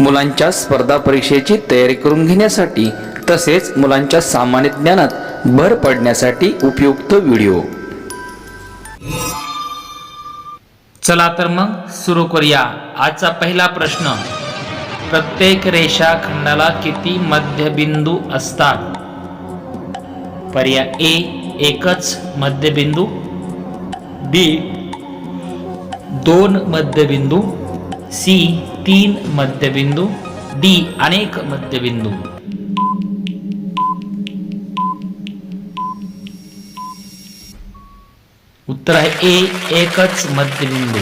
मुलांच्या स्पर्धा परीक्षेची तयारी करून घेण्यासाठी तसेच मुलांच्या सामान्य ज्ञानात भर पडण्यासाठी उपयुक्त व्हिडिओ. चला तर मग सुरू करूया. आजचा पहिला प्रश्न. प्रत्येक रेषाखंडाला किती मध्यबिंदू असतात? पर्याय ए एकच मध्यबिंदू. बी दोन मध्यबिंदू. सी तीन मध्यबिंदू डी अनेक मध्यबिंदू. उत्तर आहे ए एकच मध्यबिंदू.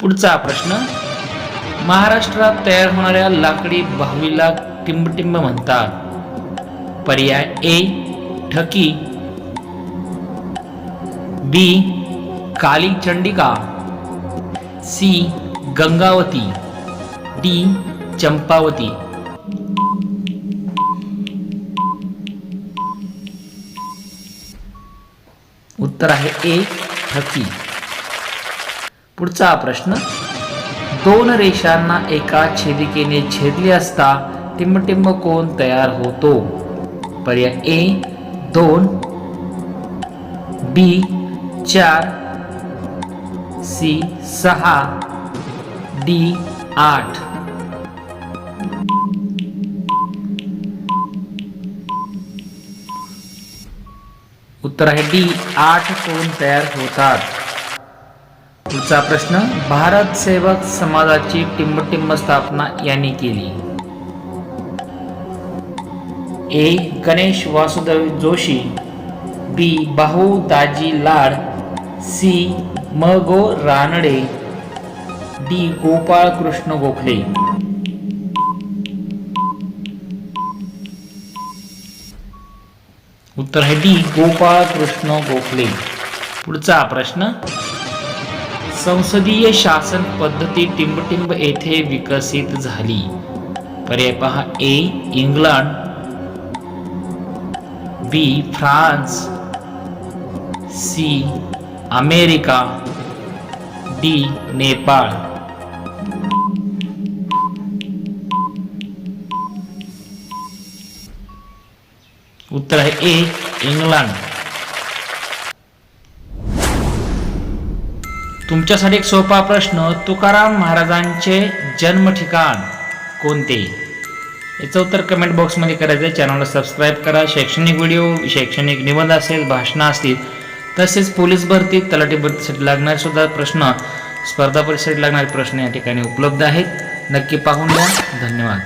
पुढचा प्रश्न महाराष्ट्रात तयार होणाऱ्या लाकडी बाहुलीला टिंबटिंब म्हणतात. पर्याय A Thaki B Kali Chandika. C Gangavati. D Champavati. उत्तर आहे ए ठकी. पुढचा प्रश्न दोन रेषांना एका छेदिकेने छेदले असता टिंबटिंब कोण तयार होतो? पर्याय ए दोन. बी चार. सी सहा. डी आठ. उत्तर आहे डी आठ कोण तयार होतात? पुढचा प्रश्न भारत सेवक समाजाची टिंबटिंब स्थापना यांनी केली. A Ganesh Vasudev Joshi. B Bhau Daji Lad. C M G Ranade. D Gopal Krishna Gokhale. उत्तर आहे डी गोपाळ कृष्ण गोखले. पुढचा प्रश्न संसदीय शासन पद्धती टिंबटिंब येथे विकसित झाली. पर्याय पहा A England. B France. C America. D Nepal. उत्तर आहे ए इंग्लंड तुमच्यासाठी एक सोपा प्रश्न तुकाराम महाराजांचे जन्म ठिकाण कोणते? याचं उत्तर कमेंट बॉक्समध्ये करायचं आहे चॅनलला सबस्क्राईब करा. शैक्षणिक व्हिडिओ शैक्षणिक निबंध असेल भाषणं असतील तसेच पोलीस भरती तलाठी भरतीसाठी लागणारे सुद्धा प्रश्न स्पर्धा परीक्षेसाठी लागणारे प्रश्न या ठिकाणी उपलब्ध आहेत. नक्की पाहून घ्या. धन्यवाद.